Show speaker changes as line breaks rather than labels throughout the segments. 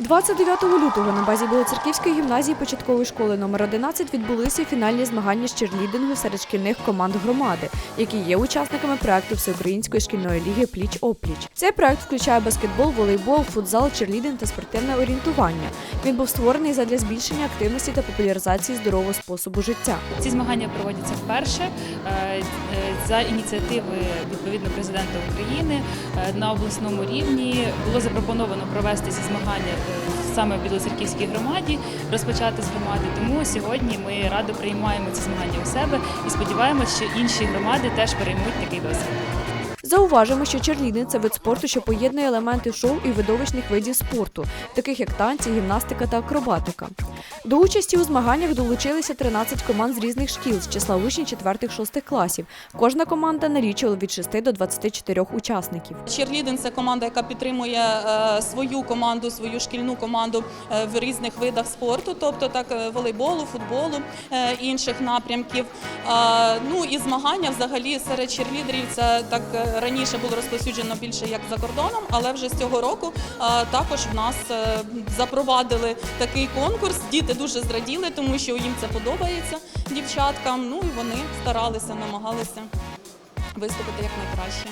29 лютого на базі Білоцерківської гімназії початкової школи номер 11 відбулися фінальні змагання з черлідингу серед шкільних команд громади, які є учасниками проекту Всеукраїнської шкільної ліги Пліч опліч. Цей проект включає баскетбол, волейбол, футзал, черлідинг та спортивне орієнтування. Він був створений задля збільшення активності та популяризації здорового способу життя.
Ці змагання проводяться вперше е, е, за ініціативи відповідно президента України Е, на обласному рівні. Було запропоновано провести ці змагання саме в Білоцерківській громаді, розпочати з громади. Тому сьогодні ми радо приймаємо ці змагання у себе і сподіваємося, що інші громади теж переймуть такий досвід.
Зауважимо, що черліни – це вид спорту, що поєднує елементи шоу і видовищних видів спорту, таких як танці, гімнастика та акробатика. До участі у змаганнях долучилися 13 команд з різних шкіл з числа учнів 4-6 класів. Кожна команда налічувала від 6 до 24 учасників.
Черлідинг – це команда, яка підтримує е, свою команду, свою шкільну команду е, в різних видах спорту, тобто так е, волейболу, футболу, інших напрямків. Ну і змагання взагалі серед черлідерів це так раніше було розповсюджено більше як за кордоном, але вже з цього року також в нас запровадили такий конкурс. Діти дуже зраділи, тому що їм це подобається дівчаткам. Ну і вони старалися, намагалися виступити як найкраще.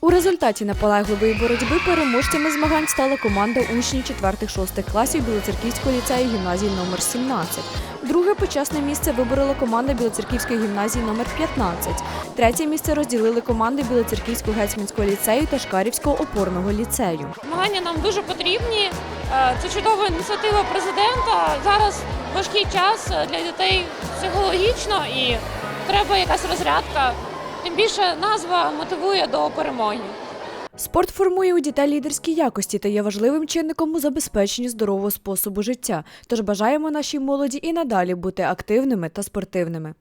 У результаті наполегливої боротьби переможцями змагань стала команда учнів 4-6 класів Білоцерківського ліцею гімназії номер 17. Друге почесне місце виборола команда Білоцерківської гімназії номер 15. Третє місце розділили команди Білоцерківського гетьманського ліцею та Шкарівського опорного ліцею.
Змагання нам дуже потрібні. Е, Це чудова ініціатива президента. Зараз важкий час для дітей психологічно і треба якась розрядка. Тим більше назва мотивує до перемоги.
Спорт формує у дітей лідерські якості та є важливим чинником у забезпеченні здорового способу життя. Тож бажаємо нашій молоді і надалі бути активними та спортивними.